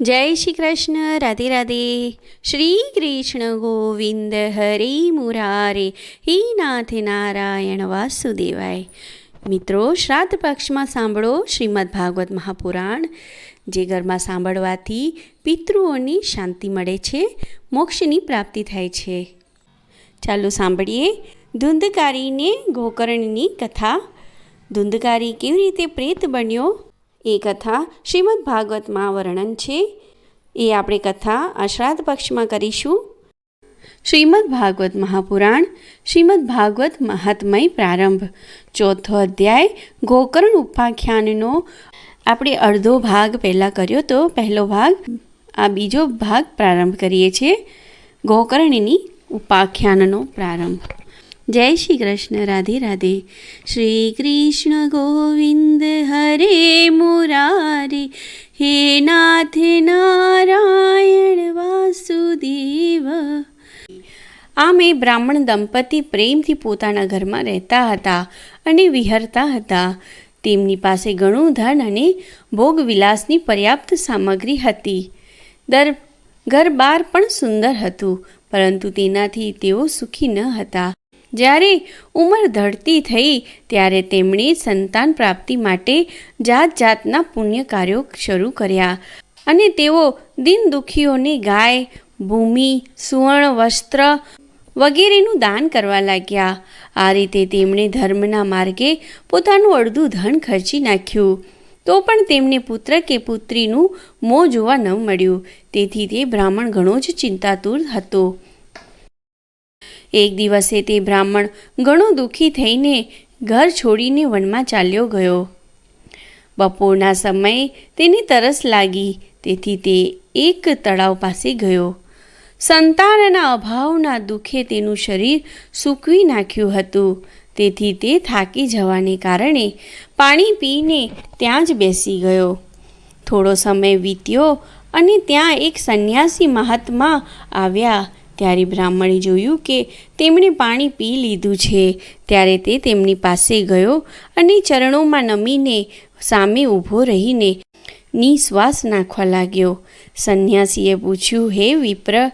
જય શ્રી કૃષ્ણ, રાધે રાધે. શ્રી કૃષ્ણ ગોવિંદ હરે મુરારે. હે નાથ નારાયણ વાસુદેવાય. મિત્રો, શ્રાદ્ધ પક્ષમાં સાંભળો શ્રીમદ ભાગવત મહાપુરાણ. જે ઘરમાં સાંભળવાથી પિતૃઓની શાંતિ મળે છે, મોક્ષની પ્રાપ્તિ થાય છે. ચાલો સાંભળીએ ધુંધકારીને ગોકર્ણની કથા. ધુંધકારી કેવી રીતે પ્રેત બન્યો? એ કથા શ્રીમદ ભાગવતમાં વર્ણન છે. એ આપણે કથા અશ્રાદ્ધ પક્ષમાં કરીશું. શ્રીમદ ભાગવત મહાપુરાણ, શ્રીમદ ભાગવત મહાત્મય પ્રારંભ, ચોથો અધ્યાય, ગોકર્ણ ઉપાખ્યાનનો આપણે અડધો ભાગ પહેલાં કર્યો તો પહેલો ભાગ, આ બીજો ભાગ પ્રારંભ કરીએ છીએ. ગોકર્ણની ઉપાખ્યાનનો પ્રારંભ. જય શ્રી કૃષ્ણ, રાધે રાધે. શ્રી કૃષ્ણ ગોવિંદ હરે મુરારે. હે નાથ નારાયણ વાસુદેવ. આમ એ બ્રાહ્મણ દંપતી પ્રેમથી પોતાના ઘરમાં રહેતા હતા અને વિહરતા હતા. તેમની પાસે ઘણું ધન અને ભોગવિલાસની પર્યાપ્ત સામગ્રી હતી. દર ઘર બાર પણ સુંદર હતું, પરંતુ તેનાથી તેઓ સુખી ન હતા. જ્યારે ઉંમર ધડતી થઈ ત્યારે તેમણે સંતાન પ્રાપ્તિ માટે જાત જાતના પુણ્ય કાર્યો શરૂ કર્યા અને તેઓ દિન દુખીઓને ગાય, ભૂમિ, સુવર્ણ વસ્ત્ર વગેરેનું દાન કરવા લાગ્યા. આ રીતે તેમણે ધર્મના માર્ગે પોતાનું અડધું ધન ખર્ચી નાખ્યું. તો પણ તેમને પુત્ર કે પુત્રીનું મોં જોવા ન મળ્યું. તેથી તે બ્રાહ્મણ ઘણો જ ચિંતાતુર હતો. એક દિવસે તે બ્રાહ્મણ ઘણો દુઃખી થઈને ઘર છોડીને વનમાં ચાલ્યો ગયો. બપોરના સમયે તેને તરસ લાગી, તેથી તે એક તળાવ પાસે ગયો. સંતાનના અભાવના દુઃખે તેનું શરીર સૂકવી નાખ્યું હતું, તેથી તે થાકી જવાને કારણે પાણી પીને ત્યાં જ બેસી ગયો. થોડો સમય વીત્યો અને ત્યાં એક સંન્યાસી મહાત્મા આવ્યા ત્યારે બ્રાહ્મણે જોયું કે તેમણે પાણી પી લીધું છે. ત્યારે તે તેમની પાસે ગયો અને ચરણોમાં નમીને સામે ઊભો રહીને નિશ્વાસ નાખવા લાગ્યો. સંન્યાસીએ પૂછ્યું, હે વિપ્ર,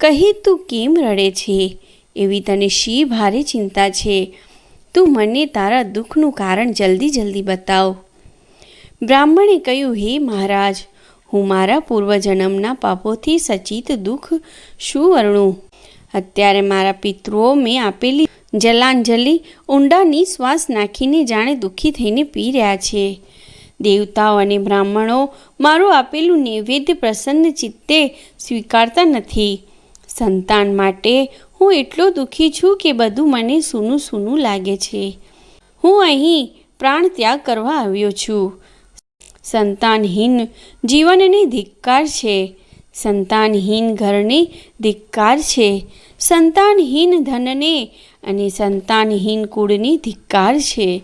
કહે તું કેમ રડે છે? એવી તને શી ભારે ચિંતા છે? તું મને તારા દુઃખનું કારણ જલ્દી જલ્દી બતાવ. બ્રાહ્મણે કહ્યું, હે મહારાજ હું મારા પૂર્વજન્મના પાપોથી સચિત, દુઃખ શું વર્ણું અત્યારે મારા પિતૃઓ મેં આપેલી જલાંજલિ ઊંડા શ્વાસ નાખીને જાણે દુઃખી થઈને પી રહ્યા છે. દેવતાઓ અને બ્રાહ્મણો મારું આપેલું નૈવેદ્ય પ્રસન્ન ચિત્તે સ્વીકારતા નથી. સંતાન માટે હું એટલો દુઃખી છું કે બધું મને સૂનું સૂનું લાગે છે. હું અહીં પ્રાણ ત્યાગ કરવા આવ્યો છું. સંતાનહીન જીવનને ધિક્કાર છે. સંતાનહીન ઘરને ધિક્કાર છે. સંતાનહીન ધનને અને સંતાનહીન કુળને ધિક્કાર છે.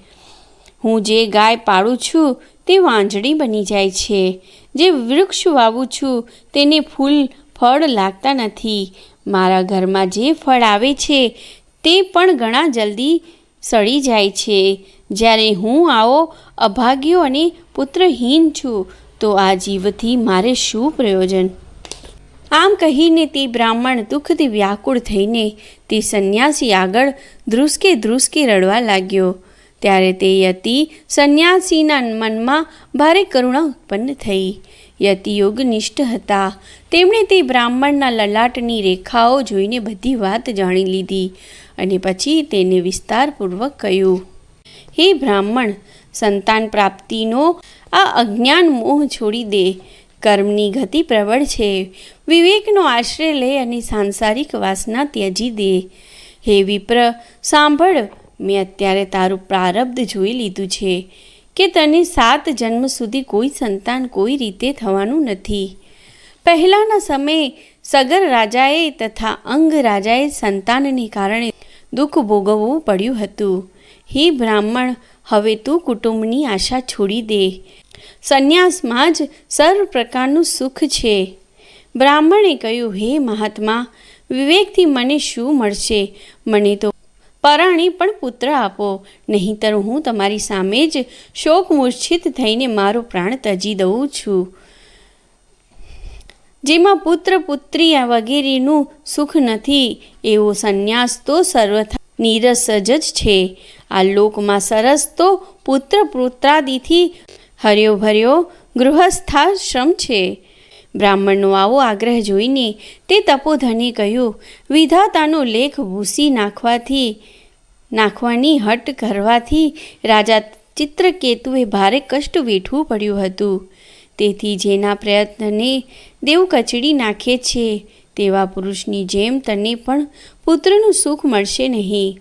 હું જે ગાય પાળું છું તે વાંજળી બની જાય છે. જે વૃક્ષ વાવું છું તેને ફૂલ, ફળ લાગતા નથી. મારા ઘરમાં જે ફળ આવે છે તે પણ ઘણા જલ્દી સડી જાય છે. જ્યારે હું આવો અભાગ્યો અને પુત્રહીન છું, તો આ જીવથી મારે શું પ્રયોજન? આમ કહીને તે બ્રાહ્મણ દુઃખથી વ્યાકુળ થઈને તે સંન્યાસી આગળ ધ્રુસકે ધ્રુસકે રડવા લાગ્યો. ત્યારે તે યતિ સંન્યાસીના મનમાં ભારે કરુણા ઉત્પન્ન થઈ. યતિ યોગનિષ્ઠ હતા તેમણે તે બ્રાહ્મણના લલાટની રેખાઓ જોઈને બધી વાત જાણી લીધી અને પછી તેને વિસ્તારપૂર્વક કહ્યું, હે બ્રાહ્મણ, સંતાન પ્રાપ્તિનો આ અજ્ઞાન મોહ છોડી દે. કર્મની ગતિ પ્રબળ છે. વિવેકનો આશ્રય લે અને સાંસારિક વાસના ત્યજી દે. હે વિપ્ર, સાંભળ, મેં અત્યારે તારું પ્રારબ્ધ જોઈ લીધું છે. કે તને સાત જન્મ સુધી કોઈ સંતાન કોઈ રીતે થવાનું નથી. પહેલાંના સમયે સગર રાજાએ તથા અંગ રાજાએ સંતાનને કારણે દુઃખ ભોગવવું પડ્યું હતું. હે બ્રાહ્મણ, હવે તું કુટુંબની આશા છોડી દે. સંન્યાસમાં જ સર્વ પ્રકારનું સુખ છે. બ્રાહ્મણે કહ્યું, હે મહાત્મા, વિવેકથી મને શું મળશે? મને તો પરાણી પણ પુત્ર આપો. નહીંતર હું તમારી સામે જ શોક મૂર્છિત થઈને મારો પ્રાણ તજી દઉં છું. જેમાં પુત્ર પુત્રી વગેરેનું સુખ નથી, એવો સંન્યાસ તો સર્વથા નીરસ જ છે. આ લોકમાં સરસ તો પુત્ર પુત્રાદિથી હર્યો ભર્યો ગૃહસ્થાશ્રમ છે. બ્રાહ્મણનો આવો આગ્રહ જોઈને તે તપોધને કહ્યું, વિધાતાનો લેખ ભૂસી નાખવાથી નાખવાની હટ કરવાથી રાજા ચિત્રકેતુએ ભારે કષ્ટ વેઠવું પડ્યું હતું. તેથી જેના પ્રયત્નને દેવ કચડી નાખે છે, તેવા પુરુષની જેમ તને પણ પુત્રનું સુખ મળશે નહીં.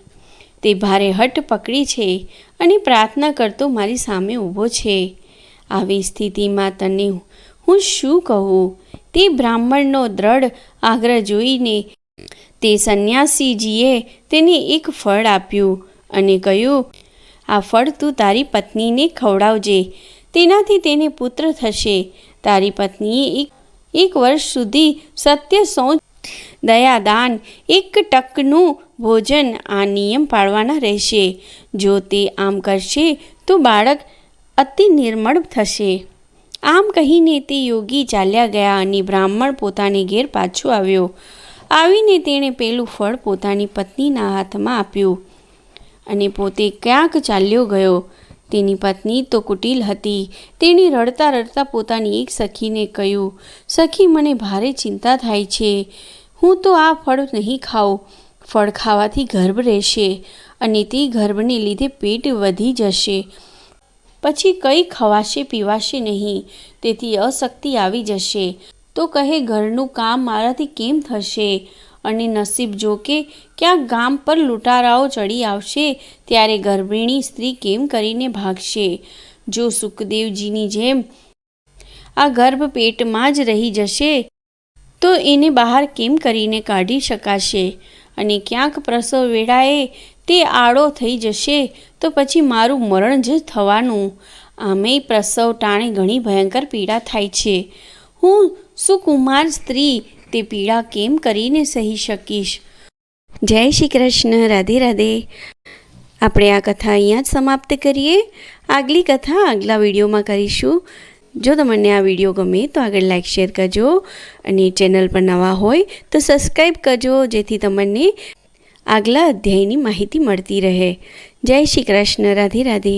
તે ભારે હટ પકડી છે અને પ્રાર્થના કરતો મારી સામે ઊભો છે. આવી સ્થિતિમાં તને હું શું કહું? તે બ્રાહ્મણનો દ્રઢ આગ્રહ જોઈને તે સંન્યાસીજીએ તેને એક ફળ આપ્યું અને કહ્યું, આ ફળ તું તારી પત્નીને ખવડાવજે. તેનાથી તેને પુત્ર થશે. તારી પત્નીએ એક એક વર્ષ સુધી સત્ય સૌ દયાદાન, એક ટકનું ભોજન આ નિયમ પાળવાના રહેશે. જો તે આમ કરશે, તો બાળક અતિ નિર્મળ થશે. આમ કહીને તે યોગી ચાલ્યા ગયા અને બ્રાહ્મણ પોતાની ઘેર પાછો આવ્યો. આવીને તેણે પેલું ફળ પોતાની પત્નીના હાથમાં આપ્યું અને પોતે ક્યાંક ચાલ્યો ગયો. તેની પત્ની તો કુટિલ હતી. તેણે રડતા રડતા પોતાની એક સખીને કહ્યું, સખી, મને ભારે ચિંતા થાય છે. હું તો આ ફળ નહીં ખાઉં. ફળ ખાવાથી ગર્ભ રહેશે અને તે ગર્ભને લીધે પેટ વધી જશે. પછી કંઈ ખવાશે, પીવાશે નહીં. તેથી અશક્તિ આવી જશે. તો કહે, ઘરનું કામ મારાથી કેમ થશે? અને નસીબ જો કે ક્યાંક ગામ પર લૂંટારાઓ ચડી આવશે, ત્યારે ગર્ભિણી સ્ત્રી કેમ કરીને ભાગશે? જો સુખદેવજીની જેમ આ ગર્ભ પેટમાં જ રહી જશે, તો એને બહાર કેમ કરીને કાઢી શકાશે? અને ક્યાંક પ્રસવ વેળાએ તે આડો થઈ જશે, તો પછી મારું મરણ જ થવાનું. આમેય પ્રસવ ટાણે ઘણી ભયંકર પીડા થાય છે. હું સુકુમાર સ્ત્રી તે પીડા કેમ કરીને સહી શકીશ? જય શ્રી કૃષ્ણ, રાધે રાધે. આપણે આ કથા અહીંયા જ સમાપ્ત કરીએ. આગલી કથા આગલા વિડીયોમાં કરીશું. જો તમને આ વીડિયો ગમે તો આગળ લાઈક શેર કરજો અને ચેનલ પર નવા હોય તો સબસ્ક્રાઈબ કરજો, જેથી તમને આગલા અધ્યાયની માહિતી મળતી રહે. જય શ્રી કૃષ્ણ, રાધે રાધે.